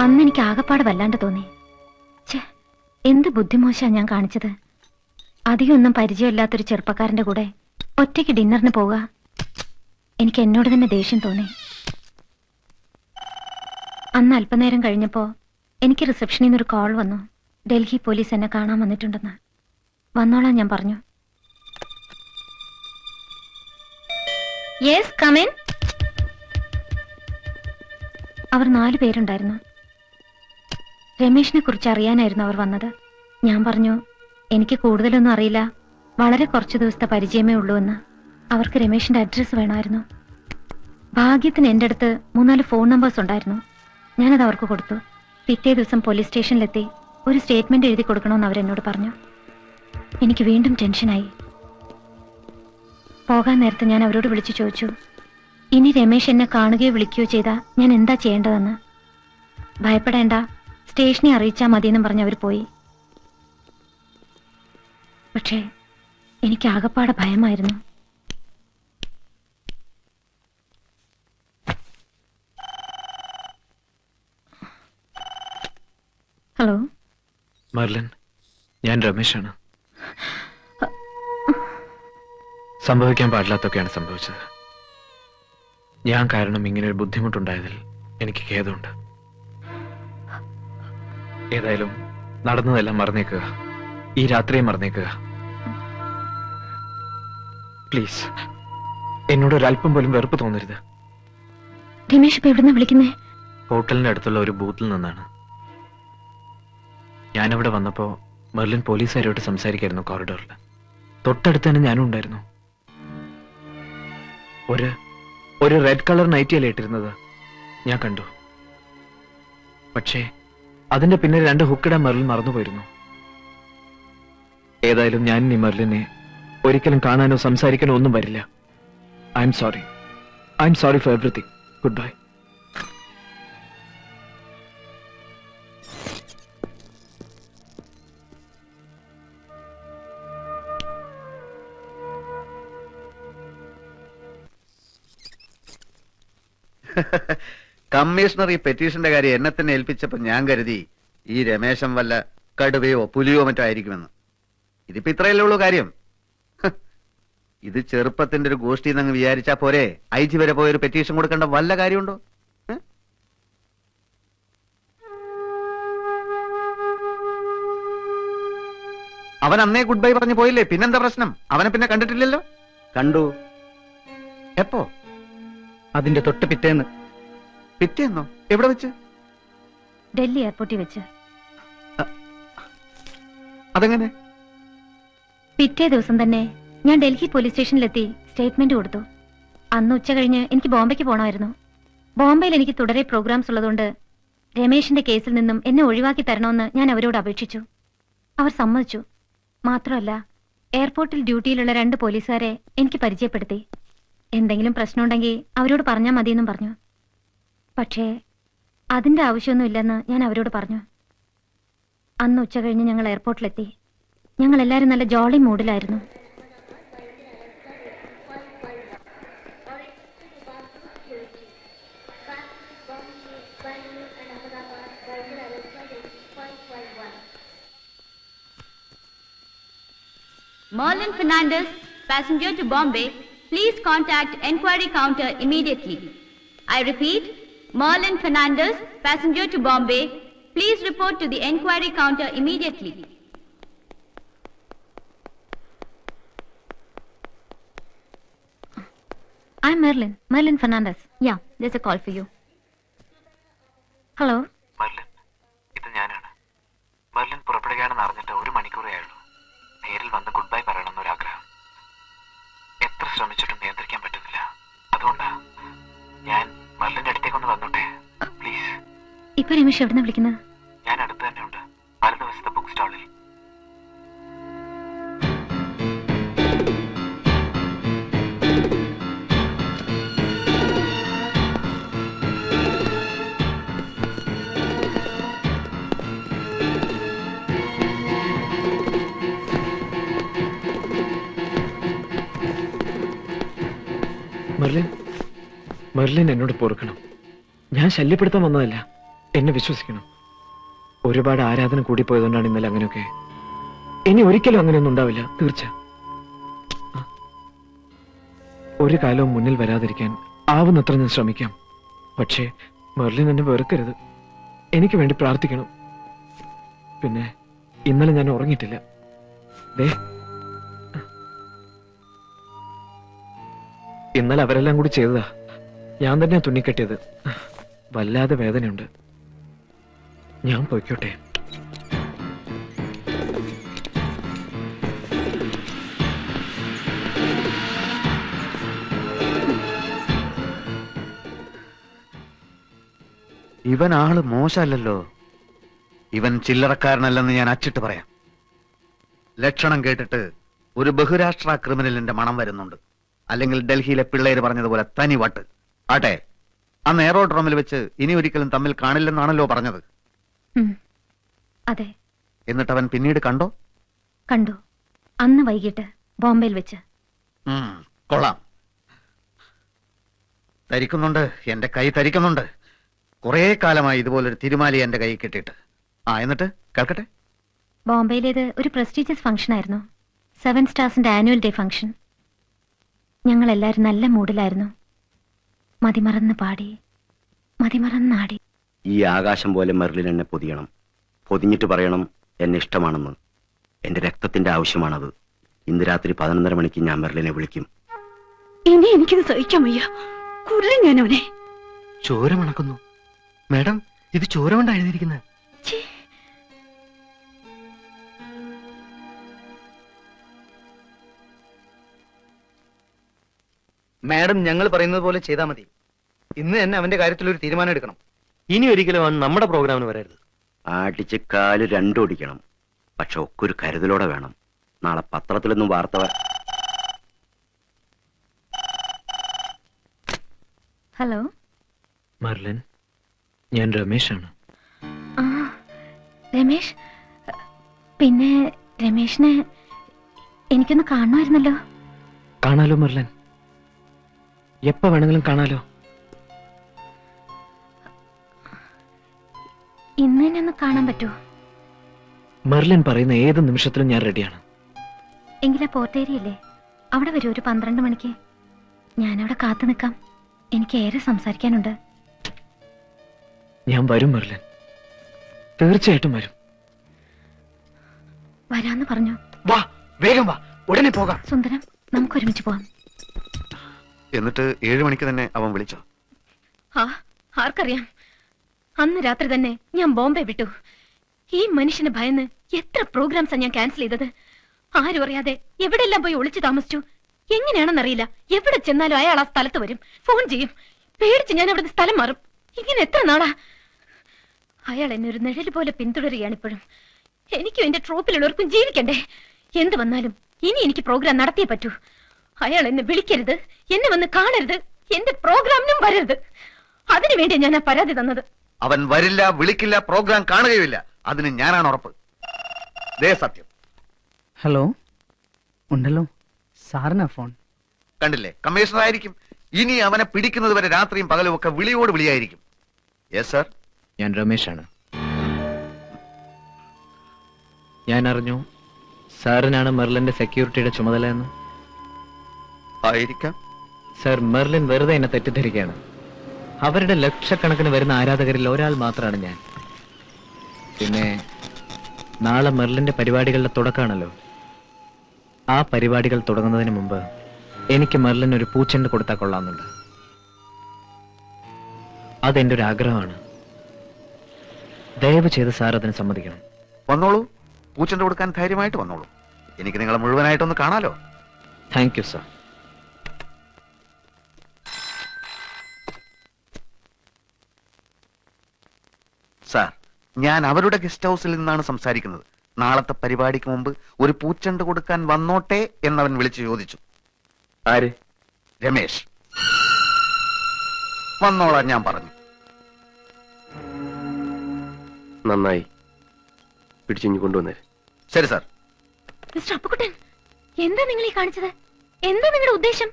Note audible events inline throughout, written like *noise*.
അന്ന് എനിക്ക് ആകപ്പാട് വല്ലാണ്ട് തോന്നി. ഛേ എന്ത് ബുദ്ധിമോശാ ഞാൻ കാണിച്ചത്? അധികം ഒന്നും പരിചയമില്ലാത്തൊരു ചെറുപ്പക്കാരന്റെ കൂടെ ഒറ്റയ്ക്ക് ഡിന്നറിന് പോവുക എനിക്ക് എന്നോട് തന്നെ ദേഷ്യം തോന്നി. അന്ന് അല്പനേരം കഴിഞ്ഞപ്പോ എനിക്ക് റിസപ്ഷനിൽ നിന്നൊരു കോൾ വന്നു. ഡൽഹി പോലീസ് എന്നെ കാണാൻ വന്നിട്ടുണ്ടെന്ന്. വന്നോളാം ഞാൻ പറഞ്ഞു. യെസ് അവർ നാലു പേരുണ്ടായിരുന്നു. രമേശിനെ കുറിച്ച് അറിയാനായിരുന്നു അവർ വന്നത്. ഞാൻ പറഞ്ഞു എനിക്ക് കൂടുതലൊന്നും അറിയില്ല. വളരെ കുറച്ച് ദിവസത്തെ പരിചയമേ ഉള്ളൂ എന്ന്. അവർക്ക് രമേശിന്റെ അഡ്രസ്സ് വേണമായിരുന്നു. ഭാഗ്യത്തിന് എന്റെ അടുത്ത് മൂന്നാൽ ഫോൺ നമ്പേഴ്സ് ഉണ്ടായിരുന്നു. ഞാനത് അവർക്ക് കൊടുത്തു. പിറ്റേ ദിവസം പോലീസ് സ്റ്റേഷനിലെത്തി ഒരു സ്റ്റേറ്റ്മെന്റ് എഴുതി കൊടുക്കണമെന്ന് അവരെന്നോട് പറഞ്ഞു. എനിക്ക് വീണ്ടും ടെൻഷനായി പോകാൻ നേരത്തെ ഞാൻ അവരോട് വിളിച്ചു ചോദിച്ചു ഇനി രമേശ് എന്നെ കാണുകയോ വിളിക്കുകയോ ചെയ്താൽ ഞാൻ എന്താ ചെയ്യേണ്ടതെന്ന്? ഭയപ്പെടേണ്ട. സ്റ്റേഷനെ അറിയിച്ചാൽ മതിയെന്നും പറഞ്ഞ് അവർ പോയി. പക്ഷേ എനിക്ക് ആകപ്പാടെ ഭയമായിരുന്നു. ഹലോ? മർലൻ ഞാൻ രമേശാണ്. സംഭവിക്കാൻ പാടില്ലാത്തൊക്കെയാണ് സംഭവിച്ചത്. ഞാൻ കാരണം ഇങ്ങനെ ഒരു ബുദ്ധിമുട്ടുണ്ടായതിൽ എനിക്ക് ഖേദമുണ്ട്. ഏതായാലും നടന്നതെല്ലാം മറന്നേക്കുക ഈ രാത്രിയും മറന്നേക്കുക പ്ലീസ് എന്നോട് ഒരല്പം പോലും വെറുപ്പ് തോന്നരുത്. രമേശ് ഇപ്പൊ എവിടുന്ന വിളിക്കുന്നേ? ഹോട്ടലിന്റെ അടുത്തുള്ള ഒരു ബൂത്തിൽ നിന്നാണ്. ഞാനിവിടെ വന്നപ്പോ മെർലിൻ പോലീസുകാരോട്ട് സംസാരിക്കായിരുന്നു കോറിഡോറിൽ തൊട്ടടുത്ത് തന്നെ ഞാനും ഉണ്ടായിരുന്നു. ഒരു ഒരു റെഡ് കളർ നൈറ്റിയല്ലേ ഇട്ടിരുന്നത്? ഞാൻ കണ്ടു. പക്ഷേ അതിന്റെ പിന്നെ രണ്ട് ഹുക്കിടാൻ മെറിൽ മറന്നു പോയിരുന്നു ഏതായാലും ഞാൻ ഈ മെറിലിനെ ഒരിക്കലും കാണാനോ സംസാരിക്കാനോ ഒന്നും വരില്ല. I'm sorry. I'm sorry for everything. Good bye. *laughs* Commissioner ഈ പെറ്റീഷന്റെ കാര്യം എന്നെ തന്നെ ഏൽപ്പിച്ചപ്പോ ഞാൻ കരുതി ഈ രമേശൻ വല്ല കടുവയോ പുലിയോ മറ്റോ ആയിരിക്കുമെന്ന്. ഇതിപ്പോ ഇത്രയല്ലേ ഉള്ളൂ കാര്യം. ഇത് ചെറുപ്പത്തിന്റെ ഒരു ഗോഷ്ടി എന്നങ്ങ് വിചാരിച്ചാ പോരെ. ഐ ജി വരെ പോയൊരു പെറ്റീഷൻ കൊടുക്കേണ്ട വല്ല കാര്യമുണ്ടോ? അവൻ അന്നേ ഗുഡ് ബൈ പറഞ്ഞു പോയില്ലേ? പിന്നെന്താ പ്രശ്നം? അവനെ പിന്നെ കണ്ടിട്ടില്ലല്ലോ? കണ്ടു. എപ്പോ? അതിന്റെ തൊട്ട് പിറ്റേന്ന്. പിറ്റേന്നോ? എവിടെ വെച്ച്? ഡൽഹി എയർപോർട്ടിൽ വെച്ച്. അതെങ്ങനെ? പിറ്റേ ദിവസം തന്നെ ഞാൻ ഡൽഹി പോലീസ് സ്റ്റേഷനിലെത്തി സ്റ്റേറ്റ്മെന്റ് കൊടുത്തു. അന്ന് ഉച്ച കഴിഞ്ഞ് എനിക്ക് ബോംബെക്ക് പോകണമായിരുന്നു ബോംബെയിൽ എനിക്ക് തുടരെ പ്രോഗ്രാംസ് ഉള്ളതുകൊണ്ട് രമേശിന്റെ കേസിൽ നിന്നും എന്നെ ഒഴിവാക്കി തരണമെന്ന് ഞാൻ അവരോട് അപേക്ഷിച്ചു. അവർ സമ്മതിച്ചു. മാത്രമല്ല എയർപോർട്ടിൽ ഡ്യൂട്ടിയിലുള്ള രണ്ട് പോലീസുകാരെ എനിക്ക് പരിചയപ്പെടുത്തി. എന്തെങ്കിലും പ്രശ്നമുണ്ടെങ്കിൽ അവരോട് പറഞ്ഞാൽ മതിയെന്നും പറഞ്ഞു. പക്ഷേ അതിന്റെ ആവശ്യമൊന്നുമില്ലെന്ന് ഞാൻ അവരോട് പറഞ്ഞു അന്ന് ഉച്ച കഴിഞ്ഞ് ഞങ്ങൾ എയർപോർട്ടിലെത്തി ഞങ്ങൾ എല്ലാവരും നല്ല Jolly മൂഡിലായിരുന്നു Merlin Fernandez, passenger to Bombay, please contact enquiry counter immediately. I repeat, Merlin Fernandez, passenger to Bombay, please report to the enquiry counter immediately. I'm Merlin, Merlin Fernandez. Yeah, there's a call for you. Hello? Ramesh എവിടുന്ന വിളിക്കുന്നത് ഞാൻ അടുത്ത് തന്നെ ഉണ്ട്. വലതുവശത്തെ book സ്റ്റാളിൽ Merlin Merlin എന്നോട് പൊറുക്കണം. ഞാൻ ശല്യപ്പെടുത്താൻ വന്നതല്ല. എന്നെ വിശ്വസിക്കണം ഒരുപാട് ആരാധന കൂടിപ്പോയതുകൊണ്ടാണ് ഇന്നലെ അങ്ങനെയൊക്കെ. ഇനി ഒരിക്കലും അങ്ങനെയൊന്നും ഉണ്ടാവില്ല തീർച്ച. ഒരു കാലവും മുന്നിൽ വരാതിരിക്കാൻ ആവുന്നത്ര ഞാൻ ശ്രമിക്കാം. പക്ഷേ മെർലിൻ എന്നെ വെറുക്കരുത്. എനിക്ക് വേണ്ടി പ്രാർത്ഥിക്കണം. പിന്നെ ഇന്നലെ ഞാൻ ഉറങ്ങിയിട്ടില്ല. ദേ. ഇന്നലെ അവരെല്ലാം കൂടി ചെയ്തതാ. ഞാൻ തന്നെയാ തുന്നിക്കെട്ടിയത്. വല്ലാതെ വേദനയുണ്ട്. ഞാൻ പോയിക്കോട്ടെ. ഇവൻ ആൾ മോശമല്ലല്ലോ. ഇവൻ ചില്ലറക്കാരനല്ലെന്ന് ഞാൻ അച്ചിട്ട് പറയാം. ലക്ഷണം കേട്ടിട്ട് ഒരു ബഹുരാഷ്ട്ര ക്രിമിനലിന്റെ മണം വരുന്നുണ്ട്. അല്ലെങ്കിൽ ഡൽഹിയിലെ പിള്ളേര് പറഞ്ഞതുപോലെ തനി വട്ട്. ആട്ടെ അന്ന് എയറോഡ്രോമിൽ വെച്ച് ഇനി ഒരിക്കലും തമ്മിൽ കാണില്ലെന്നാണല്ലോ പറഞ്ഞത്. അതെ. എന്നിട്ട് അവൻ പിന്നീട് കണ്ടോ? കണ്ടു. അന്ന് വൈകിട്ട് ബോംബെയിൽ വെച്ച്. ഉം, കൊള്ളാം. തരിക്കുന്നുണ്ട് എന്റെ കൈ തരിക്കുന്നുണ്ട്. കുറെ കാലമായി ഇതുപോലൊരു തിരുമാലി എന്റെ കൈ കിട്ടിയിട്ട്. ആ എന്നിട്ട് കേൾക്കട്ടെ? ബോംബെയിലേത് ഒരു പ്രസ്റ്റീജിയസ് ഫംഗ്ഷൻ ആയിരുന്നു സെവൻ സ്റ്റാർസിന്റെ ആനുവൽ ഡേ ഫംഗ്ഷൻ. ഞങ്ങൾ എല്ലാവരും നല്ല മൂഡിലായിരുന്നു. മതിമറന്ന് പാടി. മതിമറന്നാടി. ഈ ആകാശം പോലെ മരളിൽ എന്നെ പൊതിയണം. പൊതിഞ്ഞിട്ട് പറയണം എന്നെ ഇഷ്ടമാണെന്ന്. എന്റെ രക്തത്തിന്റെ ആവശ്യമാണത്. ഇന്ന് രാത്രി പതിനൊന്നര മണിക്ക് ഞാൻ മെർലിനെ വിളിക്കും. ഇനി എനിക്കിത് സഹിക്കാൻ വയ്യ. മേഡം ഞാൻ അവനെ ചോര മണക്കുന്നു. മാഡം ഇത് ചോര എഴുതിയിരിക്കുന്നത്? മാഡം ഞങ്ങൾ പറയുന്നത് പോലെ ചെയ്താൽ മതി. ഇന്ന് തന്നെ അവന്റെ കാര്യത്തിൽ ഒരു തീരുമാനം എടുക്കണം. ഇനി ഒരിക്കലും അവൻ നമ്മുടെ പ്രോഗ്രാമിന് വരരുത്. ആടിച്ച് കാൽ രണ്ടോടിക്കണം. പക്ഷെ ഒക്കെ ഒരു കരുതലോടെ വേണം. നാളെ പത്രത്തിലൊന്നും വാർത്ത ഹലോ? മർലൻ ഞാൻ രമേശാണ്. ആ രമേശ് പിന്നെ രമേശിനെ എനിക്കൊന്ന് കാണുമായിരുന്നല്ലോ കാണാലോ മർലൻ? എപ്പോ വേണമെങ്കിലും കാണാലോ? ഇന്ന് തന്നെ ഒന്ന് കാണാൻ പറ്റുമോ മെർലിൻ പറയുന്ന ഏത് നിമിഷത്തിലും ഞാൻ റെഡിയാണ്. എങ്കിലാ പോർട്ടേരിയല്ലേ അവിടെ വരും ഒരു പന്ത്രണ്ട് മണിക്ക്. ഞാനവിടെ കാത്തു നിൽക്കാം. എനിക്ക് ഏറെ സംസാരിക്കാനുണ്ട്. ഞാൻ വരും മെർലിൻ. തീർച്ചയായിട്ടും വരും. വരാന്ന് പറഞ്ഞു. വാ വേഗം വാ. ഉടനെ പോകാം. സുന്ദരം നമുക്ക് ഒരുമിച്ച് പോവാം. എന്നിട്ട് ഏഴു മണിക്ക് തന്നെ അവൻ വിളിച്ചോ? ആ ആർക്കറിയാം. അന്ന് രാത്രി തന്നെ ഞാൻ ബോംബെ വിട്ടു. ഈ മനുഷ്യന് ഭയന്ന് എത്ര പ്രോഗ്രാംസാ ഞാൻ ക്യാൻസൽ ചെയ്തത്? ആരും അറിയാതെ എവിടെല്ലാം പോയി ഒളിച്ചു താമസിച്ചു? എങ്ങനെയാണെന്നറിയില്ല. എവിടെ ചെന്നാലും അയാൾ ആ സ്ഥലത്ത് വരും. ഫോൺ ചെയ്യും. പേടിച്ച് ഞാൻ അവിടുത്തെ സ്ഥലം മാറും. ഇങ്ങനെ എത്ര നാളാ? അയാൾ എന്നെ ഒരു നിഴൽ പോലെ പിന്തുടരുകയാണ് ഇപ്പോഴും. എനിക്കും എന്റെ ട്രോപ്പിലുള്ളവർക്കും ജീവിക്കണ്ടേ? എന്ത് വന്നാലും ഇനി എനിക്ക് പ്രോഗ്രാം നടത്തിയേ പറ്റൂ. അയാൾ എന്നെ വിളിക്കരുത്. എന്നെ വന്ന് കാണരുത്. എന്റെ പ്രോഗ്രാമിനും വരരുത്. അതിനു വേണ്ടി ഞാൻ ആ പരാതി തന്നത്. അവൻ വരില്ല വിളിക്കില്ല പ്രോഗ്രാം കാണുകയുമില്ല. അതിന് ഞാനാണ് ഉറപ്പ്. ദേ സത്യം. ഹലോ? ഉണ്ടല്ലോ. സാറിനാ ഫോൺ? കണ്ടില്ലേ? കമ്മീഷണർ ആയിരിക്കും ഇനി അവനെ പിടിക്കുന്നത് വരെ രാത്രിയും പകലും ഒക്കെ വിളിയോട് വിളിയായിരിക്കും. യെസ് സർ ഞാൻ രമേശാണ്. ഞാൻ അറിഞ്ഞു സാറിനാണ് മെർലിന്റെ സെക്യൂരിറ്റിയുടെ ചുമതല എന്ന്. ആയിരിക്കാം. സാർ മെർലിൻ വെറുതെ എന്നെ തെറ്റിദ്ധരിക്കുകയാണ്. അവരുടെ ലക്ഷക്കണക്കിന് വരുന്ന ആരാധകരിൽ ഒരാൾ മാത്രമാണ് ഞാൻ. പിന്നെ നാളെ മെർലിന്റെ പരിപാടികളുടെ തുടക്കമാണല്ലോ ആ പരിപാടികൾ തുടങ്ങുന്നതിന് മുമ്പ് എനിക്ക് മെർലിൻ ഒരു പൂച്ചെണ്ട് കൊടുത്താൽ കൊള്ളാമെന്നുണ്ട്. അതെന്റെ ഒരു ആഗ്രഹമാണ്. ദയവ് ചെയ്ത് സാർ അതിന് സമ്മതിക്കണം. വന്നോളൂ. പൂച്ചെണ്ട് കൊടുക്കാൻ ധൈര്യമായിട്ട് വന്നോളൂ. എനിക്ക് നിങ്ങളെ മുഴുവനായിട്ടൊന്ന് കാണാലോ. Thank you sir. സാർ ഞാൻ അവരുടെ ഗസ്റ്റ് ഹൗസിൽ നിന്നാണ് സംസാരിക്കുന്നത്. നാളത്തെ പരിപാടിക്ക് മുമ്പ് ഒരു പൂച്ചണ്ട് കൊടുക്കാൻ വന്നോട്ടെ എന്നവൻ വിളിച്ചു ചോദിച്ചു. ആര്? രമേശ്. വന്നോളാൻ ഞാൻ പറഞ്ഞു. നന്നായി. പിടിച്ചു കൊണ്ടുവന്നേ ശരി സാർ. മിസ്റ്റർ അപ്പുക്കുട്ടൻ എന്താ നിങ്ങൾ ഈ കാണിച്ചത്? എന്താ നിങ്ങളുടെ ഉദ്ദേശം?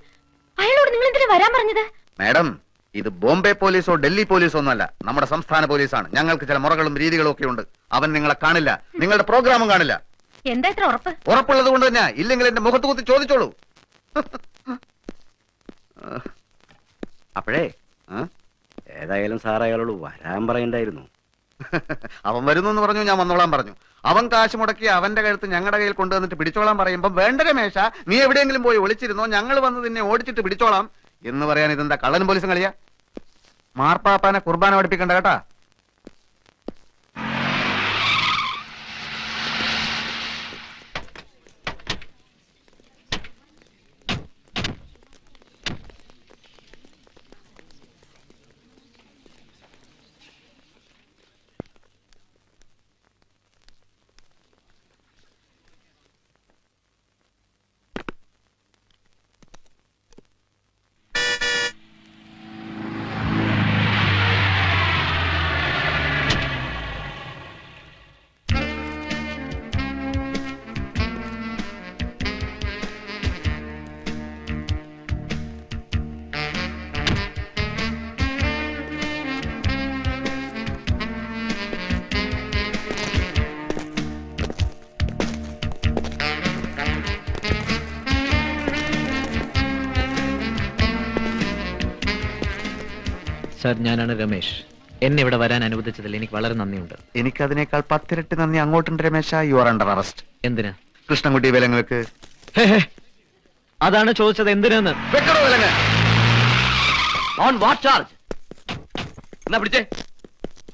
അയാളോട് നിങ്ങൾ എന്തിനാ വരാൻ പറഞ്ഞത്? മാഡം ഇത് ബോംബെ പോലീസോ ഡൽഹി പോലീസോ ഒന്നല്ല നമ്മുടെ സംസ്ഥാന പോലീസാണ്. ഞങ്ങൾക്ക് ചില മുറകളും രീതികളും ഒക്കെ ഉണ്ട്. അവൻ നിങ്ങളെ കാണില്ല. നിങ്ങളുടെ പ്രോഗ്രാമും കാണില്ല. എന്താ ഇത്ര ഉറപ്പ്? ഉറപ്പുള്ളത് കൊണ്ട് തന്നെ ഇല്ലെങ്കിൽ എന്റെ മുഖത്ത് കുത്തി ചോദിച്ചോളൂ. അപ്പോഴേ? ഏതായാലും സാർ അയാളോട് വരാൻ പറയണ്ടായിരുന്നു. അവൻ വരുന്നു എന്ന് പറഞ്ഞു ഞാൻ വന്നോളാൻ പറഞ്ഞു. അവൻ കാശ് മുടക്കി അവന്റെ കഴുത്ത് ഞങ്ങളുടെ കയ്യിൽ കൊണ്ടുവന്നിട്ട് പിടിച്ചോളാൻ പറയുമ്പോ വേണ്ട രമേശ നീ എവിടെയെങ്കിലും പോയി ഒളിച്ചിരുന്നോ? ഞങ്ങൾ വന്ന് നിന്നെ ഓടിച്ചിട്ട് പിടിച്ചോളാം. എന്ന് പറയാൻ ഇതെന്താ കള്ളനും പോലീസും കളിയാ? മാർപ്പാപ്പാനെ കുർബാന പഠിപ്പിക്കണ്ട കേട്ടാ. സാർ ഞാനാണ് രമേശ്. എന്നെ ഇവിടെ വരാൻ അനുവദിച്ചതിൽ എനിക്ക് വളരെ നന്ദിയുണ്ട്. എനിക്ക് അതിനേക്കാൾ പത്തിരട്ടി നന്ദി അങ്ങോട്ടുണ്ട് Ramesh. You are under arrest എന്തിനാ? കൃഷ്ണൻകുട്ടി വിലങ്ങൾക്ക് ഹേ, ഹേ. അതാണ് ചോദിച്ചത് എന്തിനാന്ന്? ഓൺ വാട്ട് ചാർജ് എന്നാ പിടിച്ചേ?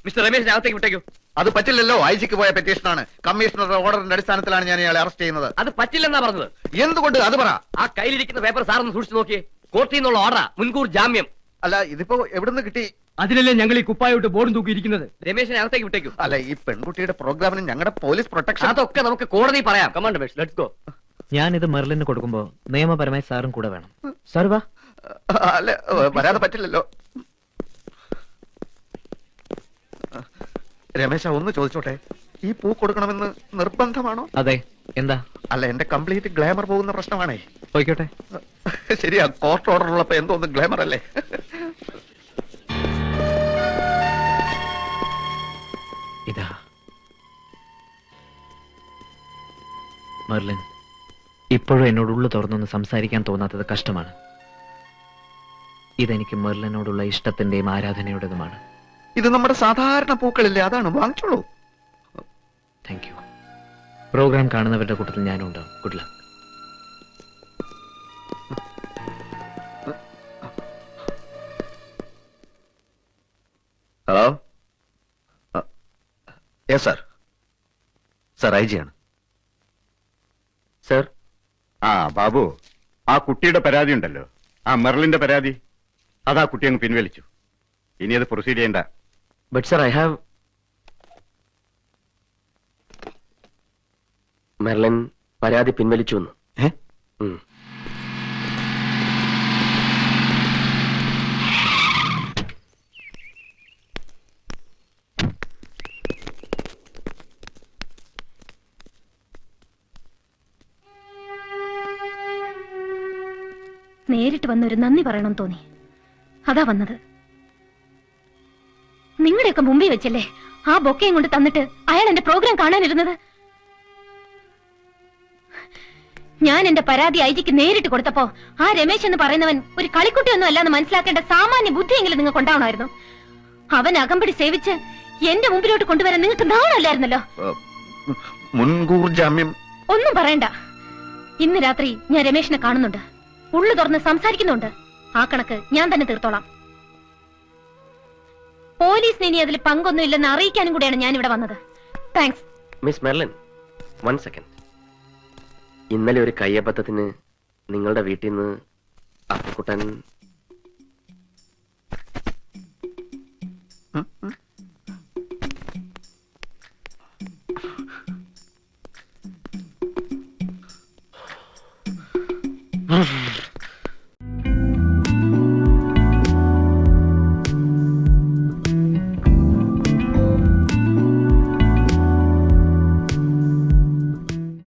മിസ്റ്റർ രമേശിനെ അകത്തേക്ക് വിട്ടേക്കൂ. അത് പറ്റില്ലല്ലോ. ഐ ജിക്ക് പോയ പെറ്റീഷനാണ്. കമ്മീഷണറുടെ ഓർഡറിന്റെ അടിസ്ഥാനത്തിലാണ് ഞാൻ ഇയാളെ അറസ്റ്റ് ചെയ്യുന്നത്. അത് പറ്റില്ലെന്നാ പറഞ്ഞത്. എന്തുകൊണ്ട്? അത് പറ. ആ കയ്യിലിരിക്കുന്ന പേപ്പർ സാറൊന്ന് സൂക്ഷിച്ചു നോക്കിയേ. കോർട്ടിൽ നിന്നുള്ള ഓർഡറാ മുൻകൂർ ജാമ്യം. അല്ല ഇതിപ്പോ എവിടുന്ന് കിട്ടി? അതിനല്ലേ ഞങ്ങൾ ഈ കുപ്പായോട്ട് ബോർഡും തൂക്കിയിരിക്കുന്നത് രമേശിനെ അകത്തേക്ക് വിട്ടേക്കൂ. അല്ല ഈ പെൺകുട്ടിയുടെ പ്രോഗ്രാമിന് ഞങ്ങളുടെ പോലീസ് പ്രൊട്ടക്ഷൻ അതൊക്കെ നമുക്ക് കോടതി പറയാം. കമാൻഡ് ബേഷ് ലെറ്റ്സ് ഗോ ഞാൻ ഞാനിത് മെർലിന് കൊടുക്കുമ്പോ നിയമപരമായി സാറും കൂടെ വേണം. സാർ വാ. അല്ല വരാതെ പറ്റില്ലല്ലോ. രമേശ ഒന്ന് ചോദിച്ചോട്ടെ? ഈ പൂ കൊടുക്കണമെന്ന് നിർബന്ധമാണോ? അതെ. എന്താ? അല്ല എന്റെ കംപ്ലീറ്റ് ഗ്ലാമർ പോകുന്ന പ്രശ്നമാണേ. പോയിക്കോട്ടെ. ശരിയാ കോർട്ട് ഓർഡർ ഉള്ളപ്പോ എന്തോന്ന് ഗ്ലാമർ അല്ലേ? ഇതാ. മെർലിൻ ഇപ്പോഴും എന്നോട് ഉള്ളു തുറന്നൊന്ന് സംസാരിക്കാൻ തോന്നാത്തത് കഷ്ടമാണ്. ഇതെനിക്ക് മെർലിനോടുള്ള ഇഷ്ടത്തിന്റെയും ആരാധനയുടേതുമാണ്. ഇത് നമ്മുടെ സാധാരണ പൂക്കളില്ലേ? അതാണ് വാങ്ങിച്ചോളൂ. താങ്ക് യു പ്രോഗ്രാം കാണുന്നവരുടെ കൂട്ടത്തിൽ ഞാനും ഉണ്ടാവും. Good luck hello yes sir sir I ജിയാണ് sir ആ ബാബു ആ കുട്ടിയുടെ പരാതി ഉണ്ടല്ലോ. ആ മെറലിന്റെ പരാതി. അതാ ആ കുട്ടി അങ്ങ് പിൻവലിച്ചു. ഇനി അത് പ്രൊസീഡ് ചെയ്യണ്ട. But sir I have Merlin പരാതി പിൻവലിച്ചു എന്ന് ഏ? ഉം. നേരിട്ട് വന്നൊരു നന്ദി പറയണം തോന്നി അതാ വന്നത് നിങ്ങളുടെയൊക്കെ മുമ്പിൽ വെച്ചല്ലേ ആ ബൊക്കയും കൊണ്ട് തന്നിട്ട് അയാൾ എന്റെ പ്രോഗ്രാം കാണാനിരുന്നത് ഞാൻ എന്റെ പരാതി ഐജിക്ക് ജിക്ക് നേരിട്ട് കൊടുത്തപ്പോ ആ രമേശ് എന്ന് പറയുന്നവൻ ഒരു കളിക്കുട്ടിയൊന്നും അല്ലാന്ന് മനസ്സിലാക്കേണ്ട സാമാന്യ ബുദ്ധിയെങ്കിലും നിങ്ങൾക്ക് ഉണ്ടാവണമായിരുന്നു അവൻ അകമ്പടി സേവിച്ച് എന്റെ മുമ്പിലോട്ട് കൊണ്ടുവരാൻ നിങ്ങൾക്ക് നാണല്ലായിരുന്നല്ലോ. മുൻകൂർ ജാമ്യം. ഒന്നും പറയണ്ട. ഇന്ന് രാത്രി ഞാൻ രമേശിനെ കാണുന്നുണ്ട്. ഉള്ളു തുറന്ന് സംസാരിക്കുന്നുണ്ട്. ആ കണക്ക് ഞാൻ തന്നെ തീർത്തോളാം. പോലീസിന് ഇനി അതിൽ പങ്കൊന്നും ഇല്ലെന്ന് അറിയിക്കാനും കൂടിയാണ് ഞാൻ ഇവിടെ വന്നത്. Thanks Miss Merlin one second ഇന്നലെ ഒരു കയ്യബദ്ധത്തിന് നിങ്ങളുടെ വീട്ടിൽ നിന്ന് അപ്പുക്കുട്ടൻ